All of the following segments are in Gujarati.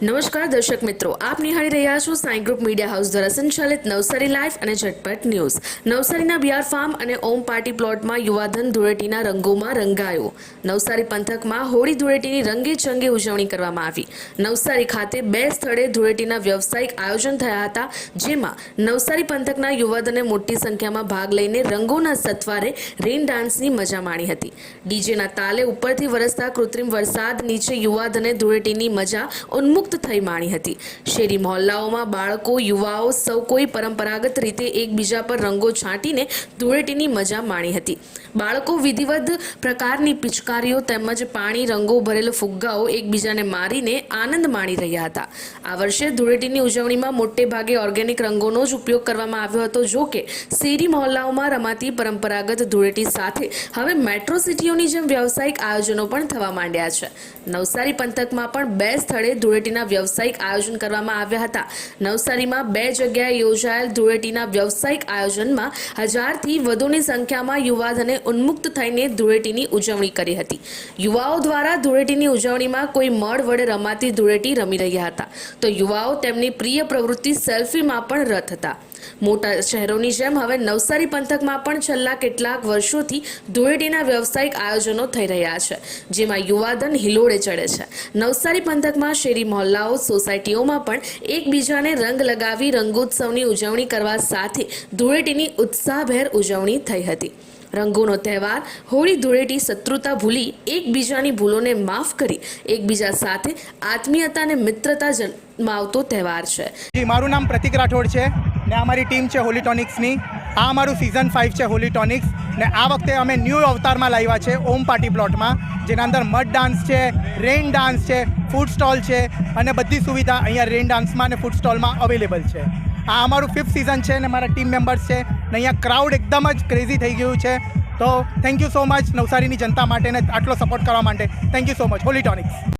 નમસ્કાર, દર્શક મિત્રો. આપ નિહાળી રહ્યા છો સાઈ ગ્રુપ મીડિયા હાઉસ દ્વારા સંચાલિત નવસારી લાઈવ અને ઝટપટ ન્યૂઝ. નવસારીના બિયાર ફાર્મ અને ઓમ પાર્ટી પ્લોટમાં યુવાધન ધૂળેટીના રંગોમાં રંગાયો. નવસારી પંથકમાં હોળી ધૂળેટીની રંગે ચંગે ઉજવણી કરવામાં આવી. નવસારી ખાતે બે સ્થળે ધૂળેટીના વ્યવસાયિક આયોજન થયા હતા, જેમાં નવસારી પંથકના યુવાધને મોટી સંખ્યામાં ભાગ લઈને રંગોના સથવારે રેન ડાન્સની મજા માણી હતી. ડીજેના તાલે ઉપરથી વરસતા કૃત્રિમ વરસાદ નીચે યુવાધને ધૂળેટીની મજા ઉન્મુક્ત થઈ માણી હતી. શેરી મહોલ્લાઓમાં બાળકો, યુવાઓ સૌ કોઈ પરંપરાગત રીતે એકબીજા પર રંગો છાંટીને ધૂળેટીની મજા માણી હતી. બાળકો વિધિવત પ્રકારની પિચકારીઓ તેમજ પાણી રંગો ભરેલો ફુગ્ગાઓ એકબીજાને મારીને આનંદ માણી રહ્યા હતા. આ વર્ષે ધૂળેટીની ઉજવણીમાં મોટે ભાગે ઓર્ગેનિક રંગોનો જ ઉપયોગ કરવામાં આવ્યો હતો. જો કે, શેરી મહોલ્લાઓમાં રમાતી પરંપરાગત ધૂળેટી સાથે હવે મેટ્રો સિટીઓની જેમ વ્યવસાયિક આયોજનો પણ થવા માંડ્યા છે. નવસારી પંથકમાં પણ બે સ્થળે ધૂળેટીના વ્યવસાયિક આયોજન કરવામાં આવ્યા હતા. નવસારીમાં બે જગ્યાએ યોજાયેલ ધૂળેટીના વ્યવસાયિક આયોજનમાં હજારથી વધુની સંખ્યામાં યુવાધને ઉન્મુક્ત થઈને ધૂળેટીની ઉજવણી કરી હતી. યુવાઓ દ્વારા ધૂળેટીની ઉજવણીમાં કોઈ મળ વડે રમાતી ધૂળેટી રમી રહ્યા હતા. તો યુવાઓ તેમની પ્રિય પ્રવૃત્તિ સેલ્ફીમાં પણ રત હતા. મોટા શહેરોની જેમ હવે નવસારી પંથકમાં પણ છેલ્લા કેટલાક વર્ષોથી ધૂળેટીના વ્યવસાયિક આયોજનો થઈ રહ્યા છે, જેમાં યુવાધન હિલોડે ચડે છે. નવસારી પંથકમાં શેરી મહોલ્લાઓ, સોસાયટીઓમાં પણ એકબીજાને રંગ લગાવી રંગોત્સવની ઉજવણી કરવા સાથે ધૂળેટીની ઉત્સાહભેર ઉજવણી થઈ હતી. રંગોનો તહેવાર, હોળી ધૂળેટી શત્રુતા ભૂલી એકબીજાની ભૂલોને માફ કરી એકબીજા સાથે આત્મીયતા અને મિત્રતા જન્માવતો તહેવાર છે. મારું નામ પ્રતિક રાઠોડ છે. ને અમારી ટીમ છે હોલીટોનિક્સની આ અમારું સિઝન ફાઇવ છે હોલીટોનિક્સ ને આ વખતે અમે ન્યૂ અવતારમાં લાવ્યા છે ઓમ પાર્ટી પ્લોટમાં, જેના અંદર મડ ડાન્સ છે રેન ડાન્સ છે ફૂડ સ્ટોલ છે અને બધી સુવિધા અહીંયા રેન ડાન્સમાં અને ફૂડ સ્ટોલમાં અવેલેબલ છે. આ અમારું ફિફ્થ સિઝન છે ને મારા ટીમ મેમ્બર્સ છે. ને અહીંયા ક્રાઉડ એકદમ જ ક્રેઝી થઈ ગયું છે. તો થેન્ક યુ સો મચ નવસારીની જનતા માટે ને આટલો સપોર્ટ કરવા માટે. Thank you so much holy tonics.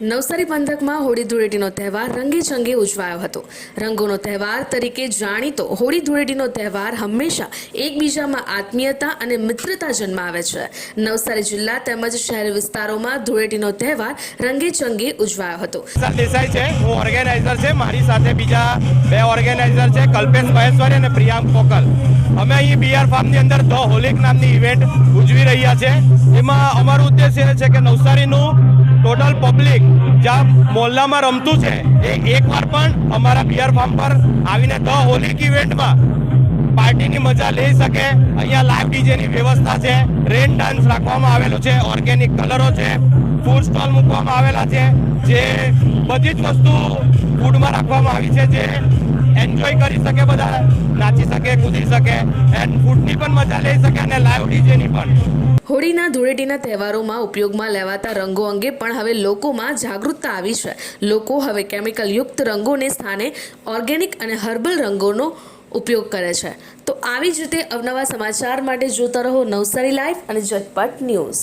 Navsari પંથકમાં હોળી ધૂળેટીનો તહેવાર રંગે ચંગે ઉજવાયો હતો. રંગોનો તહેવાર તરીકે જાણીતો હોળી ધૂળેટીનો તહેવાર હંમેશા એકબીજામાં આત્મીયતા અને મિત્રતા જન્માવે છે. નવસારી જિલ્લા તેમજ શહેર વિસ્તારોમાં ધૂળેટીનો તહેવાર રંગે ચંગે ઉજવાયો હતો. દેસાઈ છે, હું ઓર્ગેનાઇઝર છે, મારી સાથે બીજા બે ઓર્ગેનાઇઝર છે, કલ્પેશ મહેશ્વરી અને પ્રિયાંક પોકલ. અમે અહીં બીઆર ફાર્મની અંદર ધ હોલિક નામની ઇવેન્ટ ઉજવી રહ્યા છે. એમાં અમારું ઉદ્દેશ્ય એ છે કે નવસારીનું ટોટલ પબ્લિક જ્યાં મોહલ્લામાં રમતું છે. એ એકવાર પણ અમારા બિયર ફાર્મ પર આવીને ધ હોલિક ઇવેન્ટમાં પાર્ટીની મજા લઈ શકે. અહીંયા લાઈવ ડીજેની વ્યવસ્થા છે. રેન ડાન્સ રાખવામાં આવેલું છે. ઓર્ગેનિક કલરો છે. ફૂડ સ્ટોલ મૂકવામાં આવેલા છે. જે બધી જ વસ્તુ ફૂડમાં રાખવામાં આવી છે. જે એન્જોય કરી શકે બધા, નાચી શકે, કૂદી શકે એન્ડ ફૂડની પણ મજા લઈ શકે અને લાઈવ ડીજેની પણ. હોળીના ધૂળેટીના તહેવારોમાં ઉપયોગમાં લેવાતા રંગો અંગે પણ હવે લોકોમાં જાગૃતતા આવી છે. લોકો હવે કેમિકલયુક્ત રંગોને સ્થાને ઓર્ગેનિક અને હર્બલ રંગોનો ઉપયોગ કરે છે. તો આવી જ રીતે અવનવા સમાચાર માટે જોતા રહો નવસારી લાઈવ અને ઝટપટ ન્યૂઝ.